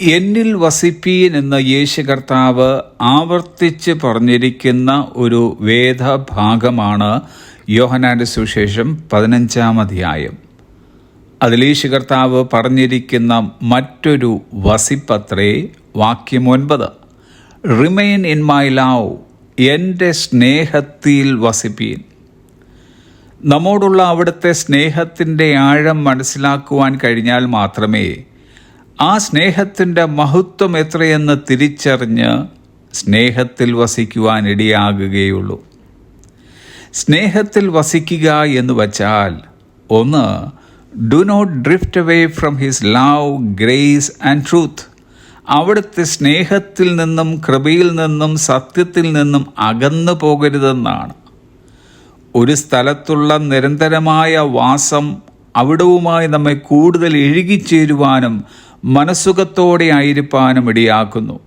എന്നിൽ വസിപ്പീൻ എന്ന യേശു കർത്താവ് ആവർത്തിച്ച് പറഞ്ഞിരിക്കുന്ന ഒരു വേദഭാഗമാണ് യോഹനാന്റെ സുശേഷം പതിനഞ്ചാം അധ്യായം. അതിൽ യേശു കർത്താവ് പറഞ്ഞിരിക്കുന്ന മറ്റൊരു വസിപ്പത്രേ വാക്യം ഒൻപത്. റിമെയിൻ ഇൻ മൈ ലവ് എന്റെ സ്നേഹത്തിൽ വസിപ്പീൻ. നമ്മോടുള്ള അവിടുത്തെ സ്നേഹത്തിന്റെ ആഴം മനസ്സിലാക്കുവാൻ കഴിഞ്ഞാൽ മാത്രമേ ആ സ്നേഹത്തിന്റെ മഹത്വം എത്രയെന്ന് തിരിച്ചറിഞ്ഞ് സ്നേഹത്തിൽ വസിക്കുവാൻ ഇടയാകുകയുള്ളൂ. സ്നേഹത്തിൽ വസിക്കുക എന്ന് വച്ചാൽ ഒന്ന് do not drift away from his love grace and truth അവിടുത്തെ സ്നേഹത്തിൽ നിന്നും കൃപയിൽ നിന്നും സത്യത്തിൽ നിന്നും അകന്നു പോകരുതെന്നാണ്. ഒരു സ്ഥലത്തുള്ള നിരന്തരമായ വാസം അവിടവുമായി നമ്മെ കൂടുതൽ ഇഴുകിച്ചേരുവാനും മനസ്സുഖത്തോടെ ആയിരിക്കാനും ഇടയാക്കുന്നു.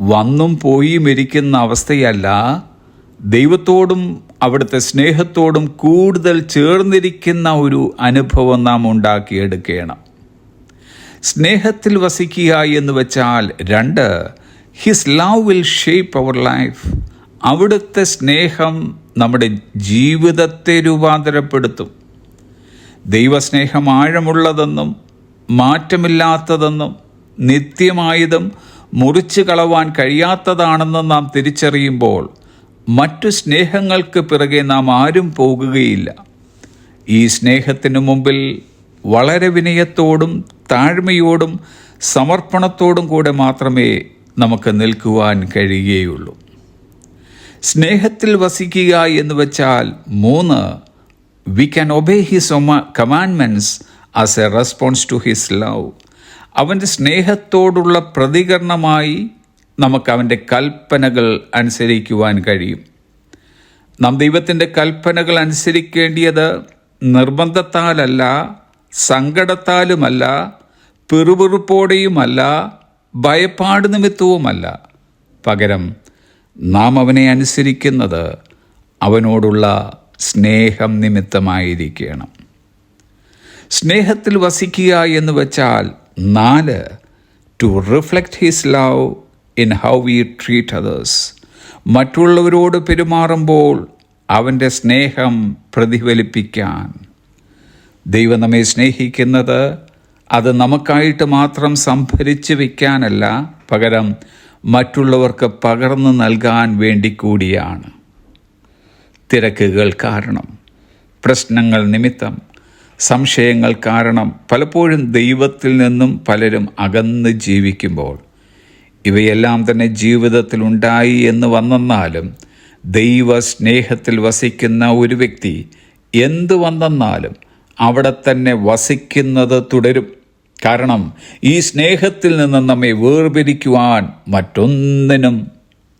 വന്നും പോയും ഇരിക്കുന്ന അവസ്ഥയല്ല ദൈവത്തോടും അവിടുത്തെ സ്നേഹത്തോടും കൂടുതൽ ചേർന്നിരിക്കുന്ന ഒരു അനുഭവം നാം ഉണ്ടാക്കിയെടുക്കണം. സ്നേഹത്തിൽ വസിക്കുക എന്ന് വെച്ചാൽ രണ്ട് his love will shape our life അവിടുത്തെ സ്നേഹം നമ്മുടെ ജീവിതത്തെ രൂപാന്തരപ്പെടുത്തും. ദൈവസ്നേഹം ആഴമുള്ളതെന്നും മാറ്റമില്ലാത്തതെന്നും നിത്യമായതും മുറിച്ചു കളവാൻ കഴിയാത്തതാണെന്നും നാം തിരിച്ചറിയുമ്പോൾ മറ്റു സ്നേഹങ്ങൾക്ക് പിറകെ നാം ആരും പോകുകയില്ല. ഈ സ്നേഹത്തിനു മുമ്പിൽ വളരെ വിനയത്തോടും താഴ്മയോടും സമർപ്പണത്തോടും കൂടെ മാത്രമേ നമുക്ക് നിൽക്കുവാൻ കഴിയുകയുള്ളൂ. സ്നേഹത്തിൽ വസിക്കുക എന്ന് വെച്ചാൽ മൂന്ന് we can obey his commandments as a response to his love അവന്റെ സ്നേഹത്തോടുള്ള പ്രതികരണമായി നമുക്ക് അവന്റെ കൽപ്പനകൾ അനുസരിക്കുവാൻ കഴിയും. നാം ദൈവത്തിന്റെ കൽപ്പനകൾ അനുസരിക്കേണ്ടിയത് നിർബന്ധത്താലല്ല സങ്കടത്താലുമല്ല പിറുപിറുപ്പോടെയുമല്ല ഭയപ്പാട് നിമിത്തവുമല്ല. പകരം നാം അവനെ അനുസരിക്കുന്നത് അവനോടുള്ള സ്നേഹം നിമിത്തമായിരിക്കണം. സ്നേഹത്തിൽ വസിക്കുക എന്ന് വെച്ചാൽ നാല് to reflect his love in how we treat others മറ്റുള്ളവരോട് പെരുമാറുമ്പോൾ അവന്റെ സ്നേഹം പ്രതിഫലിപ്പിക്കാൻ. ദൈവം നമ്മെ സ്നേഹിക്കുന്നത് അത് നമുക്കായിട്ട് മാത്രം സംഭരിച്ച് വയ്ക്കാനല്ല പകരം മറ്റുള്ളവർക്ക് പകർന്നു നൽകാൻ വേണ്ടി കൂടിയാണ്. തിരക്കുകൾ കാരണം പ്രശ്നങ്ങൾ നിമിത്തം സംശയങ്ങൾ കാരണം പലപ്പോഴും ദൈവത്തിൽ നിന്നും പലരും അകന്ന് ജീവിക്കുമ്പോൾ ഇവയെല്ലാം തന്നെ ജീവിതത്തിൽ ഉണ്ടായി എന്ന് വന്നെന്നാലും ദൈവ സ്നേഹത്തിൽ വസിക്കുന്ന ഒരു വ്യക്തി എന്തു വന്നെന്നാലും അവിടെ തന്നെ വസിക്കുന്നത് തുടരും. കാരണം ഈ സ്നേഹത്തിൽ നിന്ന് നമ്മെ വേർപിരിക്കുവാൻ മറ്റൊന്നിനും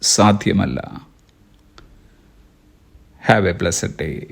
സാധ്യമല്ല. Have A പ്ലസഡ് day